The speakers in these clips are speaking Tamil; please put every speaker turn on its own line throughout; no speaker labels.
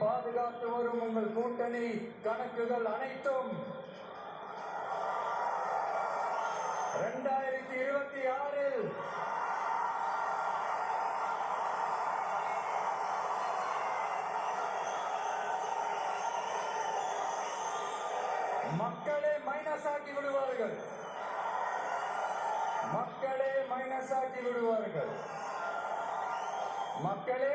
பாதுகாத்து வரும் உங்கள் கூட்டணி கணக்குகள் அனைத்தும் இரண்டாயிரத்தி இருபத்தி ஆறில் மக்களே மைனஸ் ஆக்கி விடுவார்கள். மக்களே மைனஸ் ஆக்கி விடுவார்கள். மக்களே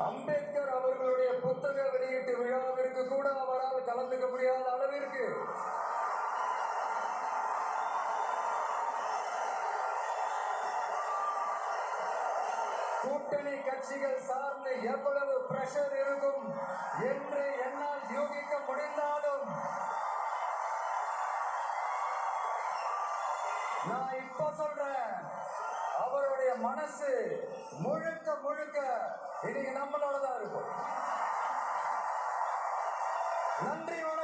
அம்பேத்கர் அவர்களுடைய புத்தக வெளியீட்டு விழாவிற்கு கூட அவரால் கலந்துக்க முடியாத அளவிற்கு. கூட்டணி கட்சிகள் சார்ந்து எவ்வளவு பிரஷர் இருக்கும் என்று என்னால் யூகிக்க முடிந்தாலும் நான் இப்ப சொல்றேன் அவருடைய மனசு முழுக்க முழுக்க இன்னைக்கு நம்மளோட தான் இருக்கும். நன்றி வணக்கம்.